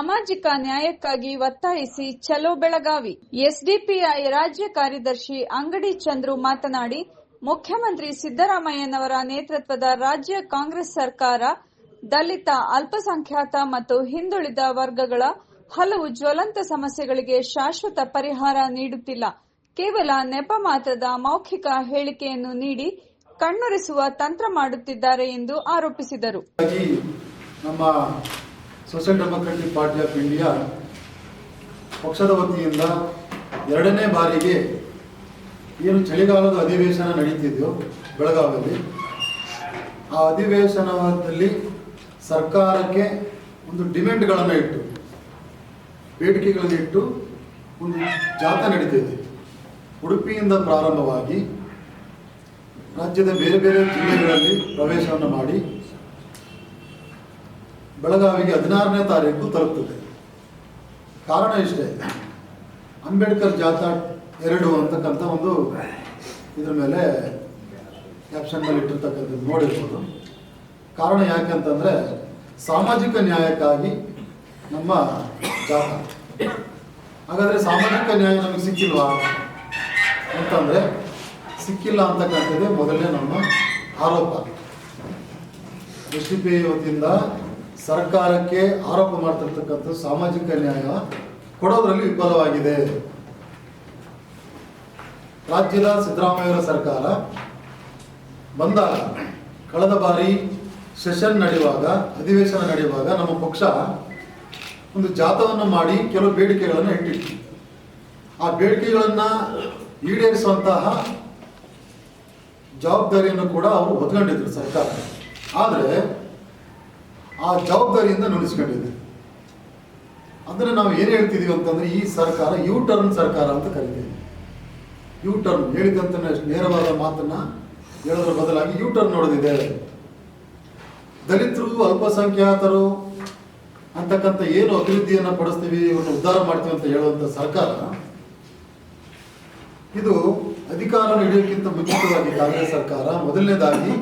ಸಾಮಾಜಿಕ ನ್ಯಾಯಕ್ಕಾಗಿ ಒತ್ತಾಯಿಸಿ ಚಲೋ ಬೆಳಗಾವಿ. ಎಸ್ಡಿಪಿಐ ರಾಜ್ಯ ಕಾರ್ಯದರ್ಶಿ ಅಂಗಡಿ ಚಂದ್ರು ಮಾತನಾಡಿ, ಮುಖ್ಯಮಂತ್ರಿ ಸಿದ್ದರಾಮಯ್ಯನವರ ನೇತೃತ್ವದ ರಾಜ್ಯ ಕಾಂಗ್ರೆಸ್ ಸರ್ಕಾರ ದಲಿತ, ಅಲ್ಪಸಂಖ್ಯಾತ ಮತ್ತು ಹಿಂದುಳಿದ ವರ್ಗಗಳ ಹಲವು ಜ್ವಲಂತ ಸಮಸ್ಯೆಗಳಿಗೆ ಶಾಶ್ವತ ಪರಿಹಾರ ನೀಡುತ್ತಿಲ್ಲ. ಕೇವಲ ನೆಪ ಮಾತ್ರದ ಮೌಖಿಕ ಹೇಳಿಕೆಯನ್ನು ನೀಡಿ ಕಣ್ಣೊರೆಸುವ ತಂತ್ರ ಮಾಡುತ್ತಿದ್ದಾರೆ ಎಂದು ಆರೋಪಿಸಿದರು. ನಮ್ಮ social democratic party of India ಪಕ್ಷದ ವತಿಯಿಂದ ಎರಡನೇ ಬಾರಿಗೆ ಏನು ಚಳಿಗಾಲದ ಅಧಿವೇಶನ ನಡೀತಿದೆಯೋ ಬೆಳಗಾವಿಯಲ್ಲಿ, ಆ ಅಧಿವೇಶನದಲ್ಲಿ ಸರ್ಕಾರಕ್ಕೆ ಒಂದು ಡಿಮ್ಯಾಂಡ್ಗಳನ್ನು ಇಟ್ಟು, ಬೇಡಿಕೆಗಳನ್ನು ಇಟ್ಟು ಒಂದು ಜಾಥಾ ನಡೀತಿದೆ. ಉಡುಪಿಯಿಂದ ಪ್ರಾರಂಭವಾಗಿ ರಾಜ್ಯದ ಬೇರೆ ಬೇರೆ ಜಿಲ್ಲೆಗಳಲ್ಲಿ ಪ್ರವೇಶವನ್ನು ಮಾಡಿ ಬೆಳಗಾವಿಗೆ ಹದಿನಾರನೇ ತಾರೀಕು ತಲುಪ್ತದೆ. ಕಾರಣ ಇಷ್ಟೇ. ಅಂಬೇಡ್ಕರ್ ಜಾಥಾ ಎರಡು ಅಂತಕ್ಕಂಥ ಒಂದು ಇದ್ರ ಮೇಲೆ ಕ್ಯಾಪ್ಷನ್ನಲ್ಲಿ ಇಟ್ಟಿರ್ತಕ್ಕಂಥದ್ದು ನೋಡಿರ್ಬೋದು. ಕಾರಣ ಯಾಕಂತಂದರೆ ಸಾಮಾಜಿಕ ನ್ಯಾಯಕ್ಕಾಗಿ ನಮ್ಮ ಜಾಥಾ. ಹಾಗಾದರೆ ಸಾಮಾಜಿಕ ನ್ಯಾಯ ನಮಗೆ ಸಿಕ್ಕಿಲ್ವಾ? ಅಂತಂದರೆ ಸಿಕ್ಕಿಲ್ಲ ಅಂತಕ್ಕಂಥದ್ದೇ ಮೊದಲನೇ ನಮ್ಮ ಆರೋಪ. ಎಸ್ ಡಿ ಪಿ ವತಿಯಿಂದ ಸರ್ಕಾರಕ್ಕೆ ಆರೋಪ ಮಾಡ್ತಿರ್ತಕ್ಕಂಥ ಸಾಮಾಜಿಕ ನ್ಯಾಯ ಕೊಡೋದ್ರಲ್ಲಿ ವಿಫಲವಾಗಿದೆ. ರಾಜ್ಯದ ಸಿದ್ದರಾಮಯ್ಯವರ ಸರ್ಕಾರ ಬಂದಾಗ ಕಳೆದ ಬಾರಿ ಸೆಷನ್ ನಡೆಯುವಾಗ, ಅಧಿವೇಶನ ನಡೆಯುವಾಗ ನಮ್ಮ ಪಕ್ಷ ಒಂದು ಜಾಥವನ್ನು ಮಾಡಿ ಕೆಲವು ಬೇಡಿಕೆಗಳನ್ನು ಇಟ್ಟಿತ್ತು. ಆ ಬೇಡಿಕೆಗಳನ್ನು ಈಡೇರಿಸುವಂತಹ ಜವಾಬ್ದಾರಿಯನ್ನು ಕೂಡ ಅವರು ಹೊತ್ಕೊಂಡಿದ್ರು ಸರ್ಕಾರ. ಆದರೆ ಆ ಜವಾಬ್ದಾರಿಯಿಂದ ನುಡಿಸ್ಕೊಂಡಿದೆ ಅಂದರೆ ನಾವು ಏನು ಹೇಳ್ತಿದ್ದೀವಿ ಅಂತಂದರೆ ಈ ಸರ್ಕಾರ ಯು ಟರ್ನ್ ಸರ್ಕಾರ ಅಂತ ಕರಿತೀವಿ. ಯು ಟರ್ನ್ ಹೇಳಿದಂತ ನೇರವಾದ ಮಾತನ್ನು ಹೇಳೋದ್ರ ಬದಲಾಗಿ ಯು ಟರ್ನ್ ನೋಡೋದಿದೆ. ದಲಿತರು, ಅಲ್ಪಸಂಖ್ಯಾತರು ಅಂತಕ್ಕಂಥ ಏನು ಅಭಿವೃದ್ಧಿಯನ್ನು ಪಡಿಸ್ತೀವಿ ಇವನ್ನು ಉದ್ಧಾರ ಮಾಡ್ತೀವಿ ಅಂತ ಹೇಳುವಂಥ ಸರ್ಕಾರ, ಇದು ಅಧಿಕಾರ ಹಿಡಿಯೋಕ್ಕಿಂತ ಮುಂಚಿತವಾಗಿ ಕಾಂಗ್ರೆಸ್ ಸರ್ಕಾರ ಮೊದಲನೇದಾಗಿ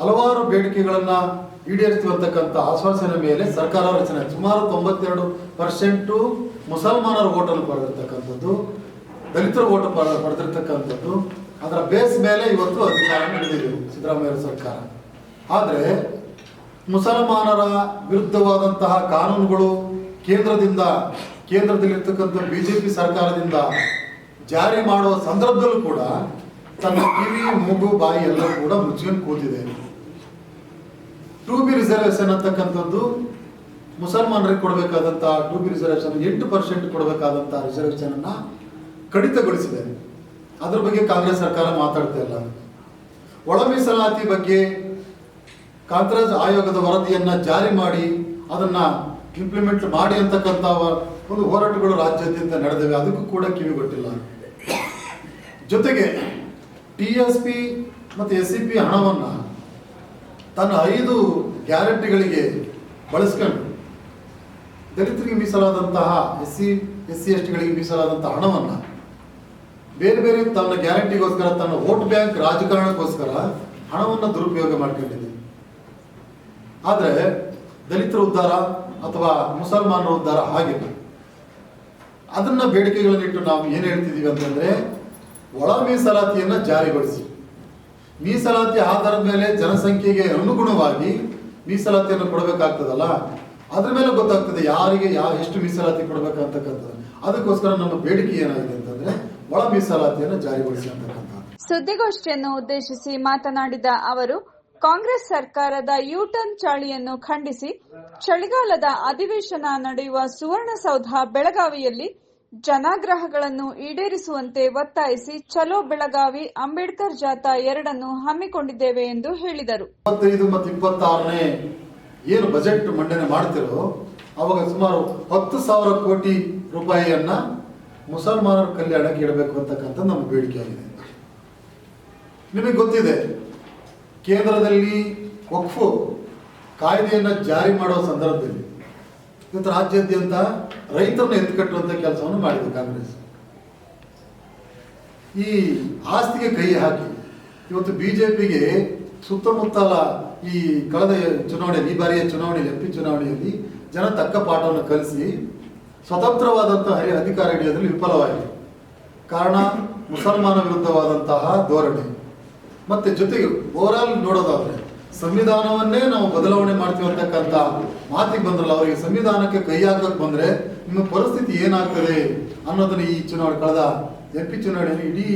ಹಲವಾರು ಬೇಡಿಕೆಗಳನ್ನು ಈಡೇರಿಸುವಂತಕ್ಕಂಥ ಆಶ್ವಾಸನೆ ಮೇಲೆ ಸರ್ಕಾರ ರಚನೆ ಸುಮಾರು ತೊಂಬತ್ತೆರಡು ಪರ್ಸೆಂಟು ಮುಸಲ್ಮಾನರ ಓಟನ್ನು ಪಡೆದಿರ್ತಕ್ಕಂಥದ್ದು, ದಲಿತರ ಓಟು ಪ- ಪಡೆದಿರ್ತಕ್ಕಂಥದ್ದು. ಅದರ ಬೇಸ್ ಮೇಲೆ ಇವತ್ತು ಅಧಿಕಾರ ನಡೆದಿದೆ ಸಿದ್ದರಾಮಯ್ಯ ಸರ್ಕಾರ. ಆದರೆ ಮುಸಲ್ಮಾನರ ವಿರುದ್ಧವಾದಂತಹ ಕಾನೂನುಗಳು ಕೇಂದ್ರದಿಂದ, ಕೇಂದ್ರದಲ್ಲಿರ್ತಕ್ಕಂಥ ಬಿಜೆಪಿ ಸರ್ಕಾರದಿಂದ ಜಾರಿ ಮಾಡುವ ಸಂದರ್ಭದಲ್ಲೂ ಕೂಡ ತನ್ನ ಕಿವಿ, ಮೂಗು, ಬಾಯಿ ಎಲ್ಲ ಕೂಡ ಮುಚ್ಕೊಂಡು ಕೂತಿದೆ. ಟೂ ಬಿ ರಿಸರ್ವೇಶನ್ ಅಂತಕ್ಕಂಥದ್ದು ಮುಸಲ್ಮಾನರಿಗೆ ಕೊಡಬೇಕಾದಂಥ ಟೂ ಬಿ ರಿಸರ್ವೇಶನ್ ಎಂಟು ಪರ್ಸೆಂಟ್ ಕೊಡಬೇಕಾದಂಥ ಅನ್ನ ಕಡಿತಗೊಳಿಸಿದೆ. ಅದ್ರ ಬಗ್ಗೆ ಕಾಂಗ್ರೆಸ್ ಸರ್ಕಾರ ಮಾತಾಡ್ತಾ ಇಲ್ಲ. ಒಳ ಮೀಸಲಾತಿ ಬಗ್ಗೆ ಕಾಂಗ್ರೆಸ್ ಆಯೋಗದ ವರದಿಯನ್ನ ಜಾರಿ ಮಾಡಿ ಅದನ್ನ ಇಂಪ್ಲಿಮೆಂಟ್ ಮಾಡಿ ಅಂತಕ್ಕಂಥ ಒಂದು ಹೋರಾಟಗಳು ರಾಜ್ಯಾದ್ಯಂತ ನಡೆದಿವೆ. ಅದಕ್ಕೂ ಕೂಡ ಕಿವಿಗೊಟ್ಟಿಲ್ಲ. ಜೊತೆಗೆ ಟಿ ಎಸ್ ಪಿ ಮತ್ತು ಎಸ್ ಸಿ ಪಿ ಹಣವನ್ನು ತನ್ನ ಐದು ಗ್ಯಾರಂಟಿಗಳಿಗೆ ಬಳಸ್ಕೊಂಡು ದಲಿತರಿಗೆ ಮೀಸಲಾದಂತಹ S C S C S ಟಿಗಳಿಗೆ ಮೀಸಲಾದಂತಹ ಹಣವನ್ನು ಬೇರೆ ಬೇರೆ ತನ್ನ ಗ್ಯಾರಂಟಿಗೋಸ್ಕರ, ತನ್ನ ವೋಟ್ ಬ್ಯಾಂಕ್ ರಾಜಕಾರಣಕ್ಕೋಸ್ಕರ ಹಣವನ್ನು ದುರುಪಯೋಗ ಮಾಡ್ಕೊಂಡಿದೆ. ಆದರೆ ದಲಿತರ ಉದ್ಧಾರ ಅಥವಾ ಮುಸಲ್ಮಾನರ ಉದ್ಧಾರ ಹಾಗಿಲ್ಲ. ಅದನ್ನ ಬೇಡಿಕೆಗಳನ್ನಿಟ್ಟು ನಾವು ಏನು ಹೇಳ್ತಿದ್ದೀವಿ ಅಂತಂದ್ರೆ ಒಳ ಮೀಸಲಾತಿಯನ್ನು ಜಾರಿಗೊಳಿಸಿ. ಮೀಸಲಾತಿ ಆಧಾರದ ಮೇಲೆ ಜನಸಂಖ್ಯೆಗೆ ಅನುಗುಣವಾಗಿ ಮೀಸಲಾತಿಯನ್ನು ಕೊಡಬೇಕಾಗ್ತದಲ್ಲ? ಅದ್ರ ಮೇಲೆ ಗೊತ್ತಾಗ್ತದೆ ಯಾರಿಗೆ ಯಾವ ಎಷ್ಟು ಮೀಸಲಾತಿ ಕೊಡಬೇಕಂತಕ್ಕಂಥದ್ದು. ಅದಕ್ಕೋಸ್ಕರ ನಮ್ಮ ಬೇಡಿಕೆ ಏನಾಗಿದೆ ಅಂತಂದ್ರೆ ಒಳ ಮೀಸಲಾತಿಯನ್ನು ಜಾರಿಗೊಳಿಸಿ ಸುದ್ದಿಗೋಷ್ಠಿಯನ್ನು ಉದ್ದೇಶಿಸಿ ಮಾತನಾಡಿದ ಅವರು, ಕಾಂಗ್ರೆಸ್ ಸರ್ಕಾರದ ಯೂಟರ್ನ್ ಚಾಳಿಯನ್ನು ಖಂಡಿಸಿ, ಚಳಿಗಾಲದ ಅಧಿವೇಶನ ನಡೆಯುವ ಸುವರ್ಣಸೌಧ ಬೆಳಗಾವಿಯಲ್ಲಿ ಜನಾಗ್ರಹಗಳನ್ನು ಈಡೇರಿಸುವಂತೆ ಒತ್ತಾಯಿಸಿ ಚಲೋ ಬೆಳಗಾವಿ ಅಂಬೇಡ್ಕರ್ ಜಾಥಾ ಎರಡನ್ನು ಹಮ್ಮಿಕೊಂಡಿದ್ದೇವೆ ಎಂದು ಹೇಳಿದರು. ಇಪ್ಪತ್ತೈದು ಮತ್ತು ಇಪ್ಪತ್ತಾರನೇ ಏನು ಬಜೆಟ್ ಮಂಡನೆ ಮಾಡ್ತಿರೋ, ಅವಾಗ ಸುಮಾರು ಹತ್ತು ಸಾವಿರ ಕೋಟಿ ರೂಪಾಯಿಯನ್ನ ಮುಸಲ್ಮಾನರ ಕಲ್ಯಾಣಕ್ಕೆ ಇಡಬೇಕು ಅಂತಕ್ಕಂಥ ನಮ್ಮ ಬೇಡಿಕೆ ಆಗಿದೆ. ನಿಮಗೆ ಗೊತ್ತಿದೆ, ಕೇಂದ್ರದಲ್ಲಿ ವಕ್ಫು ಕಾಯ್ದೆಯನ್ನು ಜಾರಿ ಮಾಡುವ ಸಂದರ್ಭದಲ್ಲಿ ಇವತ್ತು ರಾಜ್ಯಾದ್ಯಂತ ರೈತರನ್ನ ಎತ್ತುಕಟ್ಟುವಂಥ ಕೆಲಸವನ್ನು ಮಾಡಿದೆ ಕಾಂಗ್ರೆಸ್. ಈ ಆಸ್ತಿಗೆ ಕೈ ಹಾಕಿ, ಇವತ್ತು ಬಿಜೆಪಿಗೆ ಸುತ್ತಮುತ್ತಲ ಈ ಕಳೆದ ಚುನಾವಣೆ ಈ ಬಾರಿಯ ಚುನಾವಣೆಯಲ್ಲಿ, ಎಂ ಪಿ ಚುನಾವಣೆಯಲ್ಲಿ ಜನ ತಕ್ಕ ಪಾಠವನ್ನು ಕಲಿಸಿ ಸ್ವತಂತ್ರವಾದಂತಹ ಹರಿ ಅಧಿಕಾರ ಹಿಡಿಯೋದ್ರಲ್ಲಿ ವಿಫಲವಾಯಿತು ಕಾರಣ, ಮುಸಲ್ಮಾನ ವಿರುದ್ಧವಾದಂತಹ ಧೋರಣೆ. ಮತ್ತೆ ಜೊತೆಗೆ ಓವರಾಲ್ ನೋಡೋದಾದ್ರೆ ಸಂವಿಧಾನವನ್ನೇ ನಾವು ಬದಲಾವಣೆ ಮಾಡ್ತೀವಿ ಅಂತಕ್ಕಂಥ ಮಾತಿಗೆ ಬಂದ್ರಲ್ಲ ಅವರಿಗೆ ಸಂವಿಧಾನಕ್ಕೆ ಕೈ ಹಾಕಕ್ ಬಂದ್ರೆ ನಿಮ್ಮ ಪರಿಸ್ಥಿತಿ ಏನಾಗ್ತದೆ ಅನ್ನೋದನ್ನ ಈ ಚುನಾವಣೆ ಕಳೆದ ಎಂ ಪಿ ಚುನಾವಣೆಯಲ್ಲಿ ಇಡೀ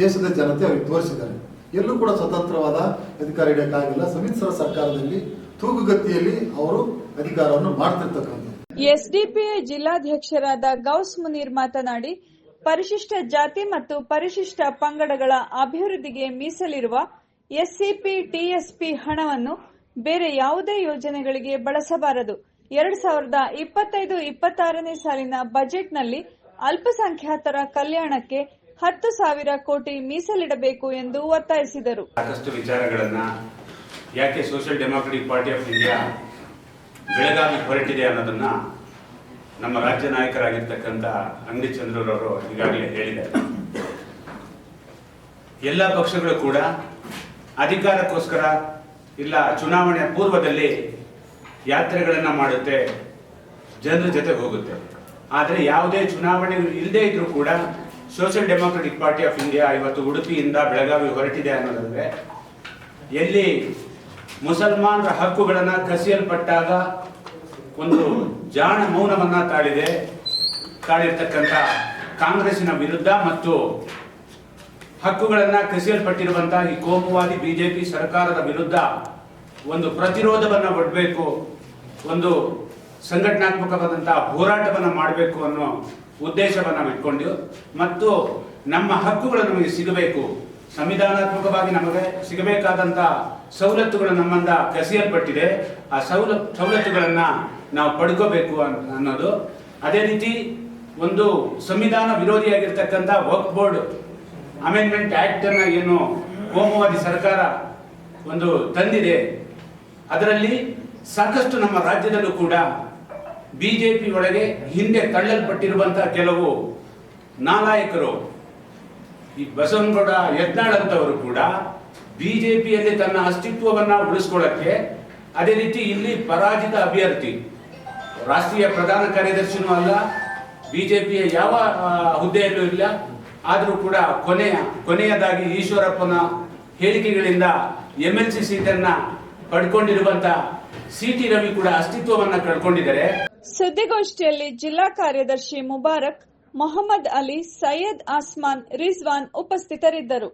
ದೇಶದ ಜನತೆ ಅವ್ರಿಗೆ ತೋರಿಸಿದ್ದಾರೆ. ಎಲ್ಲೂ ಕೂಡ ಸ್ವತಂತ್ರವಾದ ಅಧಿಕಾರ ಇಡಕ್ಕಾಗಿಲ್ಲ ಸಮ್ಮಿಶ್ರ ಸರ್ಕಾರದಲ್ಲಿ ತೂಗುಗತಿಯಲ್ಲಿ ಅವರು ಅಧಿಕಾರವನ್ನು ಮಾಡ್ತಿರ್ತಕ್ಕಂಥ ಎಸ್ಡಿಪಿಐ ಜಿಲ್ಲಾಧ್ಯಕ್ಷರಾದ ಗೌಸ್ ಮುನೀರ್ ಮಾತನಾಡಿ, ಪರಿಶಿಷ್ಟ ಜಾತಿ ಮತ್ತು ಪರಿಶಿಷ್ಟ ಪಂಗಡಗಳ ಅಭಿವೃದ್ಧಿಗೆ ಮೀಸಲಿರುವ ಎಸ್ಸಿಪಿ, ಟಿಎಸ್ಪಿ ಹಣವನ್ನು ಬೇರೆ ಯಾವುದೇ ಯೋಜನೆಗಳಿಗೆ ಬಳಸಬಾರದು. ಎರಡ್ ಸಾವಿರದ ಇಪ್ಪತ್ತೈದು, ಇಪ್ಪತ್ತಾರನೇ ಸಾಲಿನ ಬಜೆಟ್ನಲ್ಲಿ ಅಲ್ಪಸಂಖ್ಯಾತರ ಕಲ್ಯಾಣಕ್ಕೆ ಹತ್ತು ಸಾವಿರ ಕೋಟಿ ಮೀಸಲಿಡಬೇಕು ಎಂದು ಒತ್ತಾಯಿಸಿದರು. ಸಾಕಷ್ಟು ವಿಚಾರಗಳನ್ನ ಯಾಕೆ social democratic party of India Belagavi ಹೊರಟಿದೆ ಅನ್ನೋದನ್ನ ನಮ್ಮ ರಾಜ್ಯ ನಾಯಕರಾಗಿರ್ತಕ್ಕಂಥ ಅಂಗಡಿ ಚಂದ್ರರವರು ಈಗಾಗಲೇ ಹೇಳಿದ್ದಾರೆ. ಎಲ್ಲ ಪಕ್ಷಗಳು ಕೂಡ ಅಧಿಕಾರಕ್ಕೋಸ್ಕರ ಇಲ್ಲ, ಚುನಾವಣೆಯ ಪೂರ್ವದಲ್ಲಿ ಯಾತ್ರೆಗಳನ್ನು ಮಾಡುತ್ತೆ, ಜನರ ಜೊತೆ ಹೋಗುತ್ತೆ. ಆದರೆ ಯಾವುದೇ ಚುನಾವಣೆ ಇಲ್ಲದೇ ಇದ್ರೂ ಕೂಡ social democratic party of India ಇವತ್ತು ಉಡುಪಿಯಿಂದ ಬೆಳಗಾವಿ ಹೊರಟಿದೆ ಅನ್ನೋದಂದ್ರೆ, ಎಲ್ಲಿ ಮುಸಲ್ಮಾನರ ಹಕ್ಕುಗಳನ್ನು ಕಸಿಯಲ್ಪಟ್ಟಾಗ ಒಂದು ಜಾಣ ಮೌನವನ್ನು ತಾಳಿದೆ, ತಾಳಿರ್ತಕ್ಕಂಥ ಕಾಂಗ್ರೆಸ್ಸಿನ ವಿರುದ್ಧ ಮತ್ತು ಹಕ್ಕುಗಳನ್ನ ಕಸಿಯಲ್ಪಟ್ಟಿರುವಂತಹ ಈ ಕೋಮುವಾದಿ ಬಿಜೆಪಿ ಸರ್ಕಾರದ ವಿರುದ್ಧ ಒಂದು ಪ್ರತಿರೋಧವನ್ನು ಒಡ್ಬೇಕು, ಒಂದು ಸಂಘಟನಾತ್ಮಕವಾದಂತಹ ಹೋರಾಟವನ್ನು ಮಾಡಬೇಕು ಅನ್ನೋ ಉದ್ದೇಶವನ್ನು ಇಟ್ಕೊಂಡು ಮತ್ತು ನಮ್ಮ ಹಕ್ಕುಗಳು ನಮಗೆ ಸಿಗಬೇಕು, ಸಂವಿಧಾನಾತ್ಮಕವಾಗಿ ನಮಗೆ ಸಿಗಬೇಕಾದಂಥ ಸವಲತ್ತುಗಳು ನಮ್ಮಿಂದ ಕಸಿಯಲ್ಪಟ್ಟಿದೆ. ಆ ಸವಲ, ಸವಲತ್ತುಗಳನ್ನು ನಾವು ಪಡ್ಕೋಬೇಕು ಅನ್- ಅನ್ನೋದು. ಅದೇ ರೀತಿ ಒಂದು ಸಂವಿಧಾನ ವಿರೋಧಿಯಾಗಿರ್ತಕ್ಕಂಥ ವಕ್ ಬೋರ್ಡ್ ಅಮೆಂಡ್ಮೆಂಟ್ ಆಕ್ಟ್ ಅನ್ನ ಏನು ಕೋಮುವಾದಿ ಸರ್ಕಾರ ಒಂದು ತಂದಿದೆ. ಅದರಲ್ಲಿ ಸಾಕಷ್ಟು ನಮ್ಮ ರಾಜ್ಯದಲ್ಲೂ ಕೂಡ ಬಿಜೆಪಿ ಒಳಗೆ ಹಿಂದೆ ತಳ್ಳಲ್ಪಟ್ಟಿರುವಂತಹ ಕೆಲವು ನಾಲಾಯಕರು, ಈ ಬಸವನಗೌಡ, ಯತ್ನಾಳ್ ಅಂತವರು ಕೂಡ ಬಿಜೆಪಿಯಲ್ಲಿ ತನ್ನ ಅಸ್ತಿತ್ವವನ್ನ ಉಳಿಸ್ಕೊಳ್ಳಕ್ಕೆ ಅದೇ ರೀತಿ ಇಲ್ಲಿ ಪರಾಜಿತ ಅಭ್ಯರ್ಥಿ, ರಾಷ್ಟ್ರೀಯ ಪ್ರಧಾನ ಕಾರ್ಯದರ್ಶಿನೂ ಅಲ್ಲ ಬಿಜೆಪಿಯ ಯಾವ ಹುದ್ದೆಯಲ್ಲೂ ಇಲ್ಲ ಆದರೂ ಕೂಡ ಕೊನೆಯ ಕೊನೆಯದಾಗಿ ಈಶ್ವರಪ್ಪನ ಹೇಳಿಕೆಗಳಿಂದ ಎಂ ಎಲ್ ಸಿ ಸೀಟನ್ನ ಪಡ್ಕೊಂಡಿರುವಂತ ಸಿ ಟಿ ರವಿ ಕೂಡ ಅಸ್ತಿತ್ವವನ್ನ ಕಳ್ಕೊಂಡಿದ್ದಾರೆ. ಸುದ್ದಿಗೋಷ್ಠಿಯಲ್ಲಿ ಜಿಲ್ಲಾ ಕಾರ್ಯದರ್ಶಿ ಮುಬಾರಕ್, ಮೊಹಮ್ಮದ್ ಅಲಿ, ಸೈಯದ್ ಆಸ್ಮಾನ್, ರಿಜ್ವಾನ್ ಉಪಸ್ಥಿತರಿದ್ದರು.